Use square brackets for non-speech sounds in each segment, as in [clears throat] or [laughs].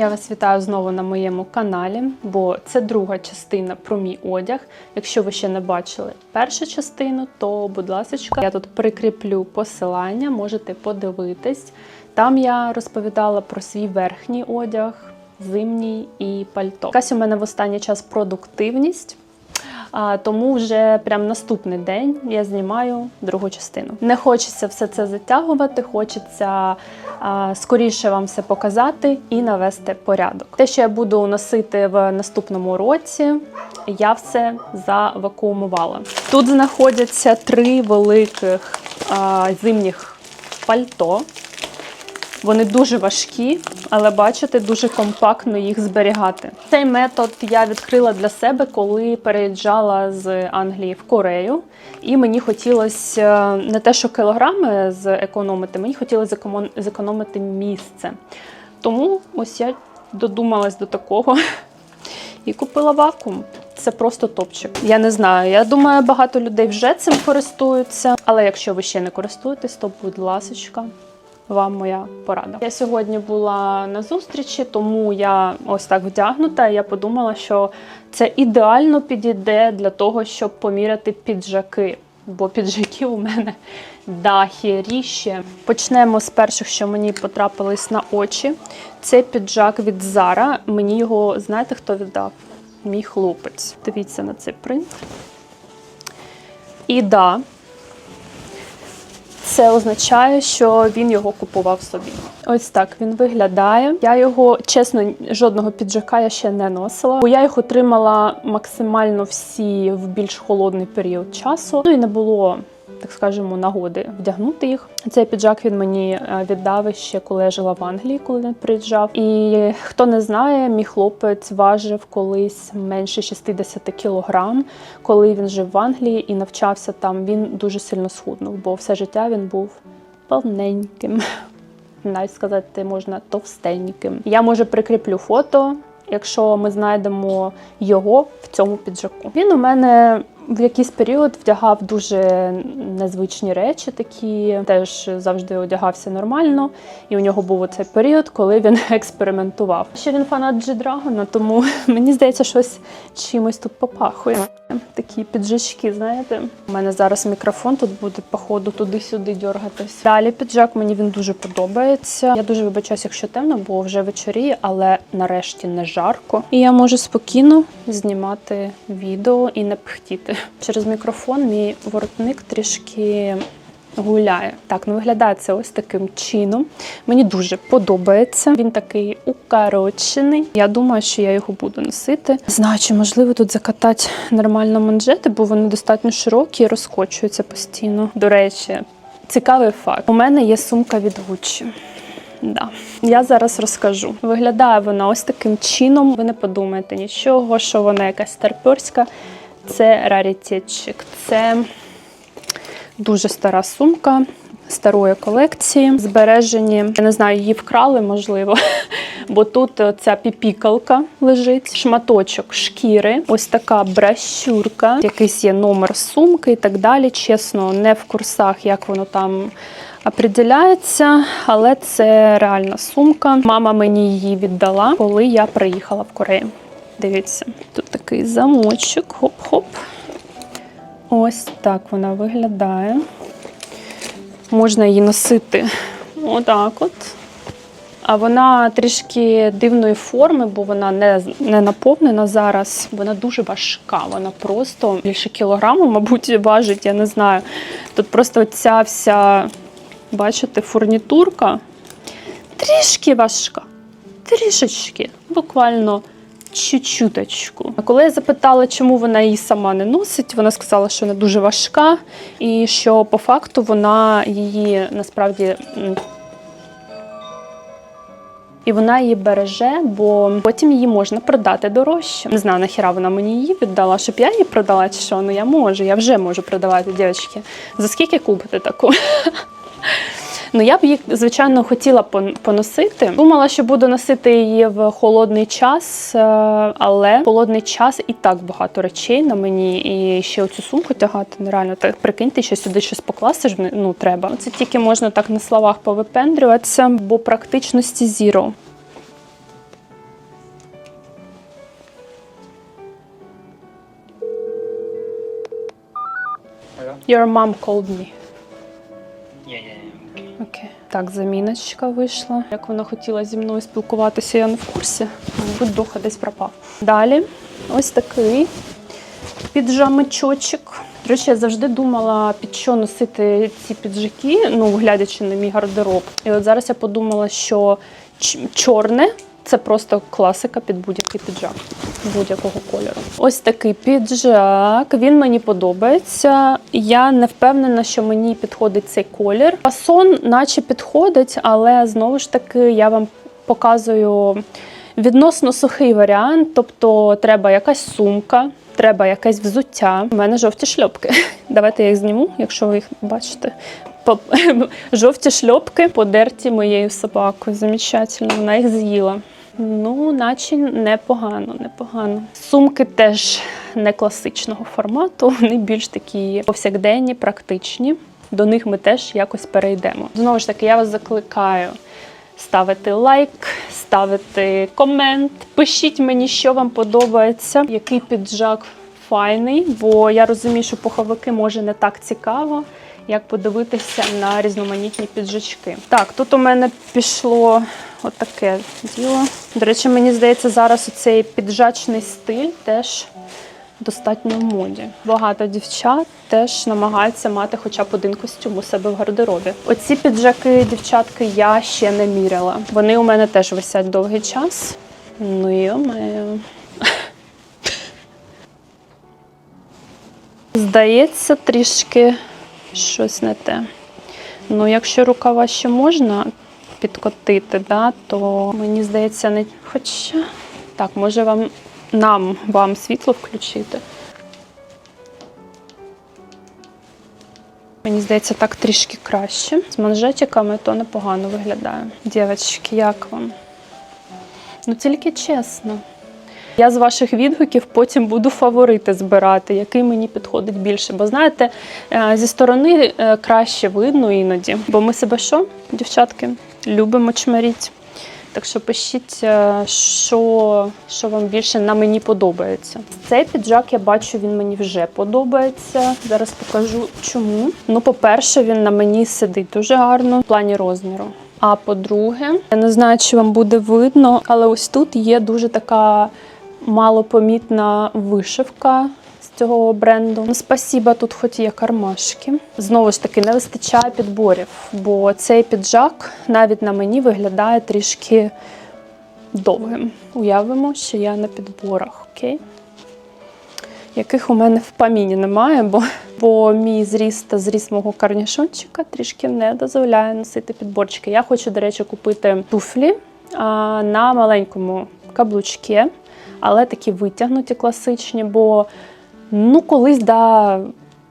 Я вас вітаю знову на моєму каналі, бо це друга частина про мій одяг. Якщо ви ще не бачили першу частину, то, будь ласка, я тут прикріплю посилання, можете подивитись. Там я розповідала про свій верхній одяг, зимній і пальто. Якась у мене в останній час продуктивність. Тому вже прям наступний день я знімаю другу частину. Не хочеться все це затягувати, хочеться скоріше вам все показати і навести порядок. Те, що я буду носити в наступному році, я все завакуумувала. Тут знаходяться три великих зимніх пальто. Вони дуже важкі, але бачите, дуже компактно їх зберігати. Цей метод я відкрила для себе, коли переїжджала з Англії в Корею. І мені хотілося не те, що кілограми зекономити, мені хотілося зекономити місце. Тому ось я додумалась до такого [laughs] і купила вакуум. Це просто топчик. Я не знаю. Я думаю, багато людей вже цим користуються. Але якщо ви ще не користуєтесь, то будь ласочка, вам моя порада. Я сьогодні була на зустрічі, тому я ось так вдягнута. Я подумала, що це ідеально підійде для того, щоб поміряти піджаки. Бо піджаків у мене дахіріще. Почнемо з перших, що мені потрапились на очі. Це піджак від Zara. Мені його, знаєте, хто віддав? Мій хлопець. Дивіться на цей принт. І да, це означає, що він його купував собі. Ось так він виглядає. Я його, чесно, жодного піджака я ще не носила, бо я їх отримала максимально всі в більш холодний період часу. Ну і не було. Так скажемо, нагоди вдягнути їх. Цей піджак він мені е, віддав ще коли я жила в Англії, коли він приїжджав. І хто не знає, мій хлопець важив колись менше 60 кілограм, коли він жив в Англії і навчався там. Він дуже сильно схуднув, бо все життя він був повненьким. [laughs] Навіть сказати можна товстеньким. Я може прикріплю фото, якщо ми знайдемо його в цьому піджаку. Він у мене в якийсь період вдягав дуже незвичні речі, такі теж завжди одягався нормально. І у нього був оцей період, коли він [laughs] експериментував. Ще він фанат G-Драгона, тому [laughs] мені здається, щось чимось тут попахує. Такі піджачки, знаєте. У мене зараз мікрофон тут буде, походу, туди-сюди дергатись. Далі піджак мені він дуже подобається. Я дуже вибачаюсь, якщо темно, бо вже вечоріє, але нарешті не жарко. І я можу спокійно знімати відео і не пхтіти. Через мікрофон мій воротник трішки гуляє. Так, ну виглядає це ось таким чином. Мені дуже подобається. Він такий укорочений. Я думаю, що я його буду носити. Знаю, чи можливо тут закатати нормально манжети, бо вони достатньо широкі і розкочуються постійно. До речі, цікавий факт. У мене є сумка від Gucci. Да. Я зараз розкажу. Виглядає вона ось таким чином. Ви не подумаєте нічого, що вона якась старперська. Це раритетчик. Це дуже стара сумка старої колекції. Збережені, я не знаю, її вкрали, можливо. [laughs] Бо тут ця піпікалка лежить, шматочок шкіри, ось така бращурка, якийсь є номер сумки і так далі. Чесно, не в курсах, як воно там определяється, але це реальна сумка. Мама мені її віддала, коли я приїхала в Корею. Дивіться, тут такий замочок, хоп-хоп. Ось так вона виглядає. Можна її носити отак от. А вона трішки дивної форми, бо вона не, не наповнена зараз. Вона дуже важка. Вона просто більше кілограму, мабуть, важить, я не знаю. Тут просто ця вся, бачите, фурнітурка трішки важка. Трішечки, буквально чуть-чуточку. А коли я запитала, чому вона її сама не носить, вона сказала, що вона дуже важка, і що по факту вона її насправді. І вона її береже, бо потім її можна продати дорожче. Не знаю, нахіра вона мені її віддала, щоб я її продала чи що. Ну я можу, я вже можу продавати, дівчатки. За скільки купити таку? [laughs] Ну я б їх, звичайно, хотіла поносити. Думала, що буду носити її в холодний час, е, але в холодний час і так багато речей на мені. І ще оцю сумку тягати. Ну, Нереально так прикиньте, що сюди щось покласти ж ну треба. Це тільки можна так на словах повипендрюватися, бо практичності зіро. Your mom called me. Окей. Так, заміночка вийшла. Як вона хотіла зі мною спілкуватися, я не в курсі. Мабуть, духа десь пропав. Далі ось такий піджамичочок. До речі, я завжди думала, під що носити ці піджаки, ну, глядячи на мій гардероб. І от зараз я подумала, що чорне це просто класика під будь-який піджак будь-якого кольору. Ось такий піджак. Він мені подобається. Я не впевнена, що мені підходить цей колір. Фасон, наче підходить, але знову ж таки я вам показую відносно сухий варіант. Тобто треба якась сумка, треба якесь взуття. У мене жовті шльопки. [laughs] Давайте я їх зніму, якщо ви їх бачите. [laughs] Жовті шльопки подерті моєю собакою. Замечательно, вона їх з'їла. Ну, наче непогано, непогано. Сумки теж не класичного формату, вони більш такі повсякденні, практичні. До них ми теж якось перейдемо. Знову ж таки, я вас закликаю ставити лайк, ставити комент, пишіть мені, що вам подобається, який піджак файний, бо я розумію, що пуховики може не так цікаво, як подивитися на різноманітні піджачки. Так, тут у мене пішло отаке діло. До речі, мені здається, зараз цей піджачний стиль теж достатньо в моді. Багато дівчат теж намагаються мати хоча б один костюм у себе в гардеробі. Оці піджаки, дівчатки, я ще не міряла. Вони у мене теж висять довгий час. Ну йо-моє. Здається, трішки щось не те. Ну, якщо рукава ще можна підкотити, да, то мені здається, не. Хоча. Так, може вам нам вам світло включити. Мені здається, так трішки краще. З манжетиками то непогано виглядає. Дівчатки, як вам? Ну тільки чесно. Я з ваших відгуків потім буду фаворити збирати, який мені підходить більше. Бо знаєте, е, зі сторони е, краще видно іноді. Бо ми себе що, дівчатки, любимо чмаріть. Так що пишіть, е, що, що вам більше на мені подобається. Цей піджак я бачу, він мені вже подобається. Зараз покажу чому. Ну, по-перше, він на мені сидить дуже гарно в плані розміру. А по-друге, я не знаю, чи вам буде видно, але ось тут є дуже така малопомітна вишивка з цього бренду. Ну, Спасіба, тут хоч є кармашки. Знову ж таки, не вистачає підборів, бо цей піджак навіть на мені виглядає трішки довгим. Уявимо, що я на підборах, окей? Яких у мене в паміні немає, бо, бо мій зріст та зріст мого карнішончика трішки не дозволяє носити підборчики. Я хочу, до речі, купити туфлі а, на маленькому каблучці, але такі витягнуті класичні, бо ну колись да,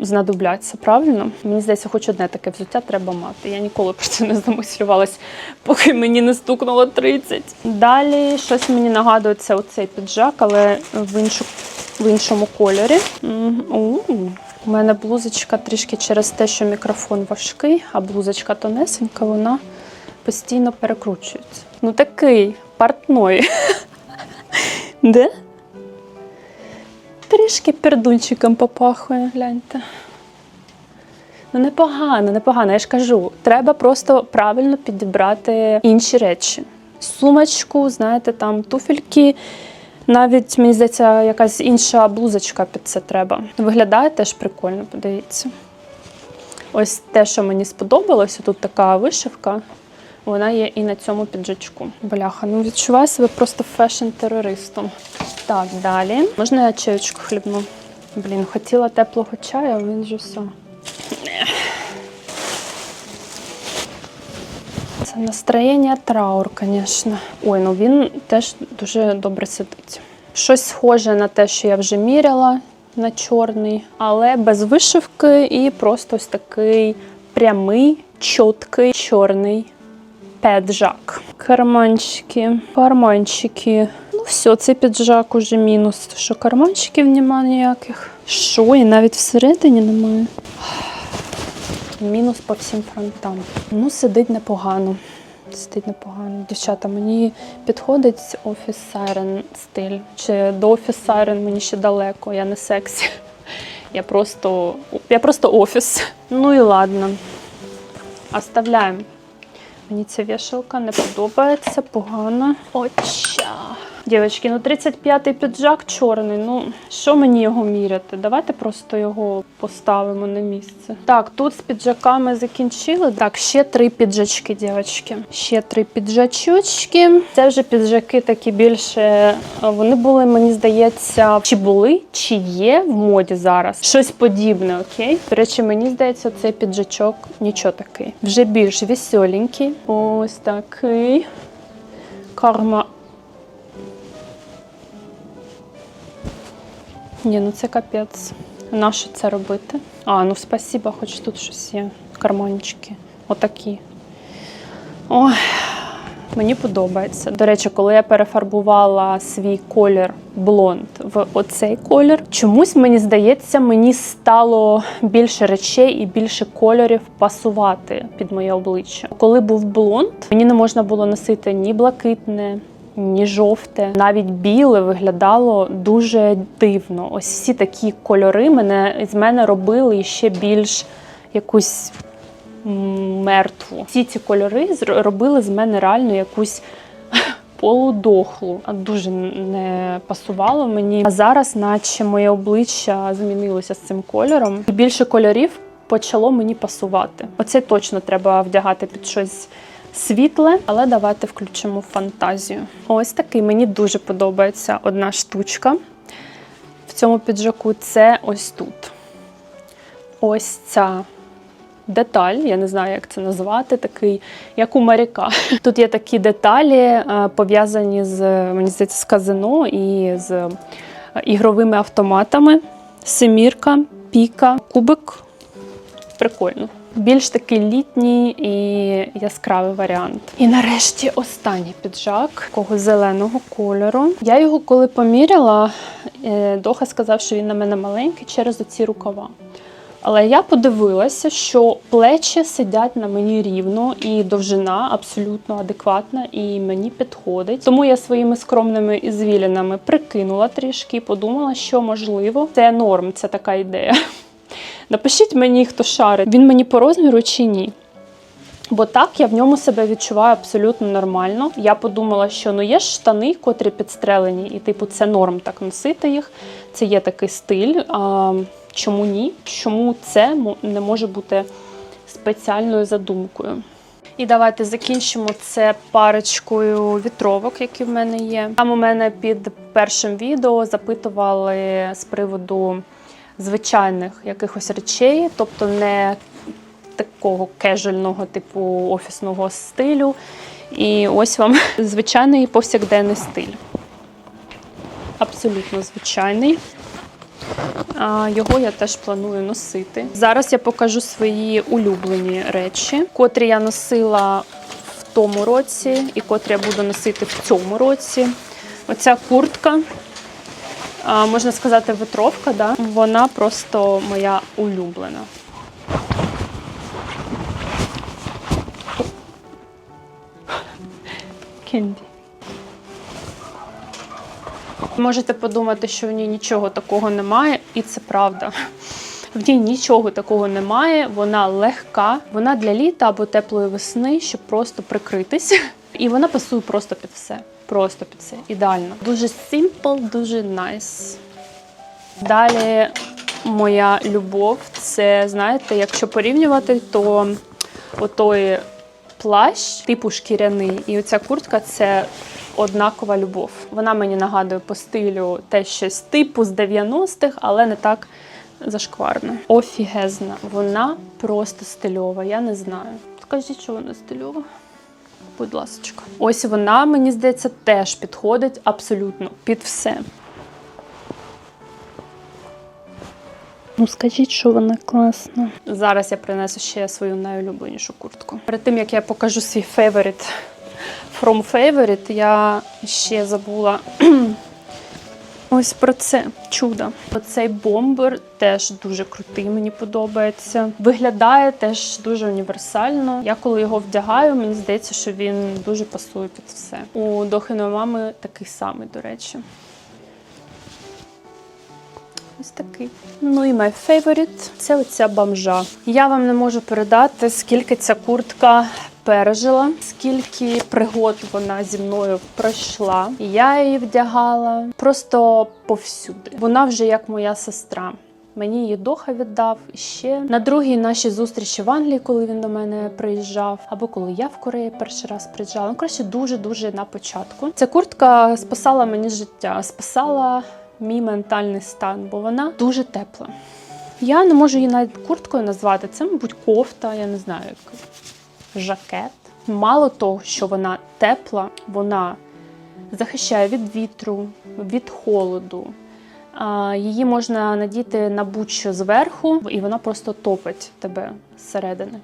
знадобляться, правильно? Мені здається, хоч одне таке взуття треба мати. Я ніколи про це не замислювалась, поки мені не стукнуло 30. Далі щось мені нагадує це оцей піджак, але в, іншу, в іншому кольорі. У мене блузочка трішки через те, що мікрофон важкий, а блузочка тонесенька, вона постійно перекручується. Ну такий портной. Де? Трішки пердунчиком попахує, гляньте. Ну, непогано, непогано. Я ж кажу, треба просто правильно підібрати інші речі. Сумочку, знаєте, там туфельки. Навіть, мені здається, якась інша блузочка під це треба. Виглядає теж прикольно, подивіться. Ось те, що мені сподобалося, тут така вишивка. Вона є і на цьому піджачку. Бляха, ну відчуваю себе просто фешн-терористом. Так, далі. Можна я чаєчку хлібну? Блін, хотіла теплого чаю, а він вже все. Це настроєння траур, звісно. Ой, ну він теж дуже добре сидить. Щось схоже на те, що я вже міряла на чорний, але без вишивки і просто ось такий прямий, чіткий чорний піджак. Карманчики, карманчики. Ну все, цей піджак уже мінус. Що карманчиків немає ніяких. Що, і навіть всередині немає. Мінус по всім фронтам. Ну, сидить непогано. Сидить непогано. Дівчата, мені підходить офіс сайрен стиль. Чи до офіс сайрен мені ще далеко, я не сексі. Я просто, я просто офіс. Ну і ладно. Оставляємо. Мені ця вішалка не подобається, погано. Оча. Дівчатки, ну 35-й піджак чорний. Ну що мені його міряти? Давайте просто його поставимо на місце. Так, тут з піджаками закінчили. Так, ще три піджачки, дівчатки. Ще три піджачочки. Це вже піджаки такі більше. е, Вони були, мені здається, чи були, чи є в моді зараз. Щось подібне, окей? До речі, мені здається, цей піджачок нічого такий. Вже більш веселенький. Ось такий. Карма Ні, ну це капець. Нащо це робити? А, ну спасіба, хоч тут щось є. Карманчики. Отакі. Ой, мені подобається. До речі, коли я перефарбувала свій колір блонд в оцей колір, чомусь мені здається, мені стало більше речей і більше кольорів пасувати під моє обличчя. Коли був блонд, мені не можна було носити ні блакитне, ні жовте, навіть біле виглядало дуже дивно. Ось всі такі кольори мене з мене робили ще більш якусь мертву. Всі ці кольори робили з мене реально якусь [laughs] полудохлу. А Дуже не пасувало мені. А зараз, наче моє обличчя змінилося з цим кольором, і більше кольорів почало мені пасувати. Оце точно треба вдягати під щось світле, але давайте включимо фантазію. Ось такий мені дуже подобається одна штучка. В цьому піджаку це ось тут. Ось ця деталь, я не знаю, як це назвати, такий, як у моряка. [laughs] Тут є такі деталі, е, пов'язані з мені здається, з казино і з е, ігровими автоматами. Семірка, піка, кубик. Прикольно. Більш такий літній і яскравий варіант. І нарешті останній піджак такого зеленого кольору. Я його коли поміряла, е, Доха сказав, що він на мене маленький через оці рукава. Але я подивилася, що плечі сидять на мені рівно, і довжина абсолютно адекватна і мені підходить. Тому я своїми скромними ізвілінами прикинула трішки подумала, що можливо це норм, це така ідея. Напишіть мені, хто шарить, він мені по розміру чи ні. Бо так я в ньому себе відчуваю абсолютно нормально. Я подумала, що ну є ж штани, котрі підстрелені, і типу це норм так носити їх. Це є такий стиль. А, чому ні? Чому це не може бути спеціальною задумкою? І давайте закінчимо це парочкою вітровок, які в мене є. Там у мене під першим відео запитували з приводу звичайних якихось речей, тобто не такого кежуального типу офісного стилю. І ось вам [laughs] звичайний повсякденний стиль. Абсолютно звичайний. Його я теж планую носити. Зараз я покажу свої улюблені речі, котрі я носила в тому році і котрі я буду носити в цьому році. Оця куртка, можна сказати, ветровка, да? вона просто моя улюблена. Кенді. Можете подумати, що в ній нічого такого немає, і це правда. В ній нічого такого немає, вона легка, вона для літа або теплої весни, щоб просто прикритись. І вона пасує просто під все. Просто під все. Ідеально. Дуже simple, дуже nice. Далі моя любов це, знаєте, якщо порівнювати, то отой плащ, типу шкіряний, і оця куртка це однакова любов. Вона мені нагадує по стилю те щось типу з 90-х, але не так зашкварно. Офігезна. Вона просто стильова, я не знаю. Скажіть, що вона стильова. Будь ласка. Ось вона, мені здається, теж підходить абсолютно під все. Ну, скажіть, що вона класна. Зараз я принесу ще свою найулюбленішу куртку. Перед тим як я покажу свій фейворит from favorite, я ще забула [clears throat] ось про це чудо. Оцей бомбер теж дуже крутий, мені подобається. Виглядає теж дуже універсально. Я коли його вдягаю, мені здається, що він дуже пасує під все. У Дохиної мами такий самий, до речі. Ось такий. Ну і my favorite – це оця бомжа. Я вам не можу передати, скільки ця куртка пережила, скільки пригод вона зі мною пройшла. Я її вдягала просто повсюди. Вона вже як моя сестра. Мені її Доха віддав ще на другій нашій зустрічі в Англії, коли він до мене приїжджав, або коли я в Кореї перший раз приїжджала. Ну, краще дуже дуже на початку. Ця куртка спасала мені життя, спасала мій ментальний стан, бо вона дуже тепла. Я не можу її навіть курткою назвати. Це, мабуть, кофта, я не знаю, як жакет. Мало того, що вона тепла, вона захищає від вітру, від холоду. Її можна надіти на будь-що зверху, і вона просто топить тебе зсередини.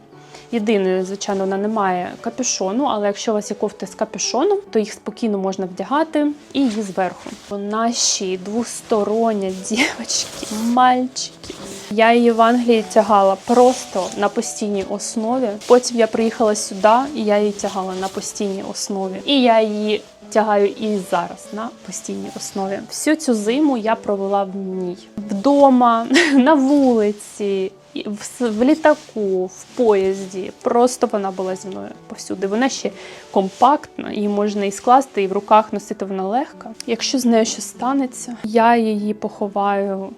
Єдине, звичайно, вона не має капюшону, але якщо у вас є кофти з капюшоном, то їх спокійно можна вдягати і її зверху. Наші двосторонні [laughs] дівчатки, мальчики. Я її в Англії тягала просто на постійній основі. Потім я приїхала сюди, і я її тягала на постійній основі. І я її тягаю і зараз на постійній основі. Всю цю зиму я провела в ній вдома, [laughs] на вулиці. В, літаку, в поїзді, просто вона була зі мною повсюди. Вона ще компактна, її можна і скласти, і в руках носити вона легка. Якщо з нею щось станеться, я її поховаю,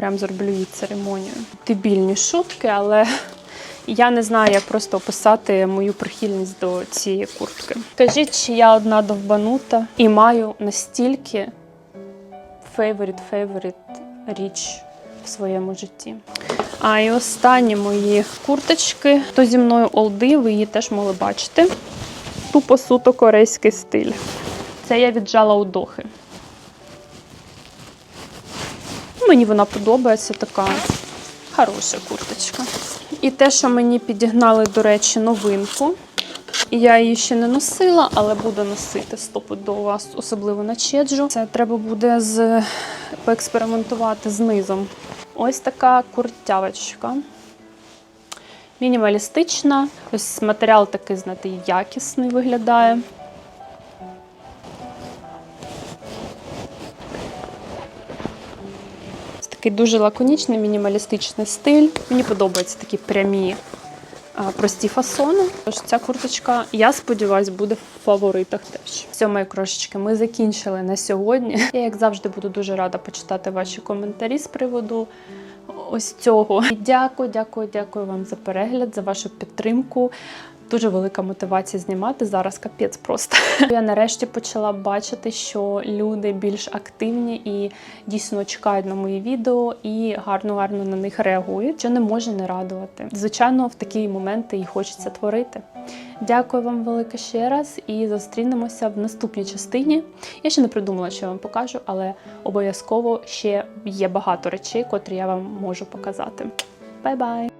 прям зроблю їй церемонію. Дебільні шутки, але [laughs] я не знаю, як просто описати мою прихильність до цієї куртки. Кажіть, чи я одна довбанута і маю настільки фейворіт фейворіт річ в своєму житті. А і останні мої курточки. Хто зі мною олди, ви її теж могли бачити. Тупо суто корейський стиль. Це я віджала у дохи. Мені вона подобається така хороша курточка. І те, що мені підігнали, до речі, новинку. Я її ще не носила, але буду носити стопудово, особливо на чеджу. Це треба буде з... поекспериментувати з низом. Ось така куртявочка. Мінімалістична. Ось матеріал такий, знаєте, якісний виглядає. Такий дуже лаконічний, мінімалістичний стиль. Мені подобаються такі прямі, прості фасони. Тож ця курточка, я сподіваюся, буде в фаворитах теж. Все, мої крошечки, ми закінчили на сьогодні. [laughs] Я, як завжди, буду дуже рада почитати ваші коментарі з приводу ось цього. І дякую, дякую, дякую вам за перегляд, за вашу підтримку. Дуже велика мотивація знімати зараз капець просто. [laughs] Я нарешті почала бачити, що люди більш активні і дійсно чекають на мої відео і гарно гарно на них реагують, що не може не радувати. Звичайно, в такі моменти і хочеться творити. Дякую вам велике ще раз і зустрінемося в наступній частині. Я ще не придумала, що я вам покажу, але обов'язково ще є багато речей, котрі я вам можу показати. Бай-бай!